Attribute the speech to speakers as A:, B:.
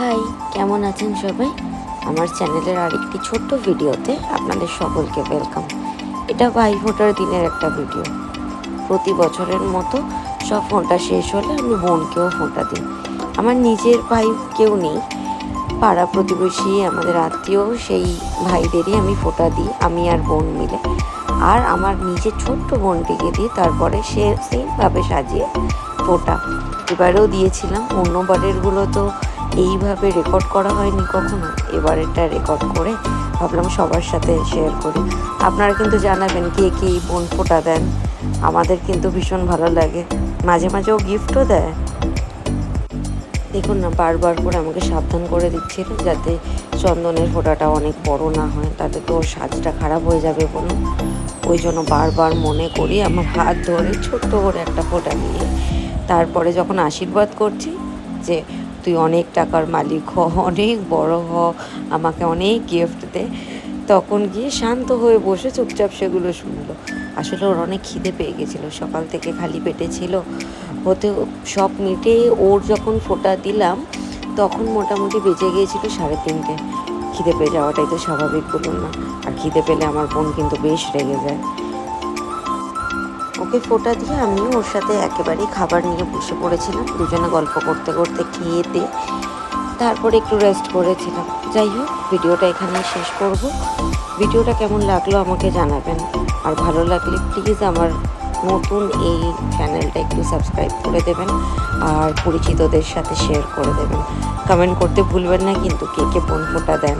A: High কেমন আছেন সবাই? আমার চ্যানেলের আরেকটি ছোট্ট ভিডিওতে আপনাদের সকলকে ওয়েলকাম এটা ভাই ফোটার দিনের একটা ভিডিও। প্রতি বছরের মতো সব ফোঁটা শেষ হলে আমি বোনকেও ফোঁটা দিই। আমার নিজের ভাই কেউ নেই। পাড়া প্রতিবেশী, আমাদের আত্মীয়, সেই ভাইদেরই আমি ফোঁটা দিই, আমি আর বোন মিলে। আর আমার নিজের ছোট্ট বোনটিকে দিই, তারপরে সে সেমভাবে সাজিয়ে ফোঁটা এবারেও দিয়েছিলাম, অন্যবারেরগুলো তো এইভাবে রেকর্ড করা হয়নি কখনো? এবারেরটা রেকর্ড করে ভাবলাম সবার সাথে শেয়ার করি। আপনারা কিন্তু জানাবেন কে কে বোন ফোঁটা দেন। আমাদের কিন্তু ভীষণ ভালো লাগে। মাঝে মাঝে ও গিফটও দেয়। দেখুন না, বারবার করে আমাকে সাবধান করে দিচ্ছিল যাতে চন্দনের ফোঁটাটা অনেক বড় না হয়। তাতে তো সাজটা খারাপ হয়ে যাবে বলুন ওই জন্য বারবার মনে করি আমার হাত ধরে ছোট্ট করে একটা ফোঁটা নিয়ে। তারপরে যখন আশীর্বাদ করছি যে তুই অনেক টাকার মালিক হ, অনেক বড় হ, আমাকে অনেক গিফট দে। তখন গিয়ে শান্ত হয়ে বসে চুপচাপ সেগুলো শুনলো। আসলে ওর অনেক খিদে পেয়ে গেছিল, সকাল থেকে খালি পেটে ছিল। হতে সব মিটে ওর যখন ফোঁটা দিলাম, তখন মোটামুটি বেজে গিয়েছিল সাড়ে তিনটে। খিদে পেয়ে যাওয়াটাই তো স্বাভাবিক বলুন না। আর খিদে পেলে আমার বোন কিন্তু বেশ রেগে যায়। ওকে ফোটা দিয়ে আমিও ওর সাথে একেবারেই খাবার নিয়ে বসে পড়েছিলাম। দুজনে গল্প করতে করতে খেয়েতে তারপরে একটু রেস্ট করেছিলাম। যাই হোক, ভিডিওটা এখানে শেষ করব। ভিডিওটা কেমন লাগল আমাকে জানাবেন। আর ভালো লাগলে প্লিজ আমার নতুন এই চ্যানেলটা একটু সাবস্ক্রাইব করে দেবেন আর পরিচিতদের সাথে শেয়ার করে দেবেন। কমেন্ট করতে ভুলবেন না, কিন্তু কে কে বোন ফোঁটা দেন।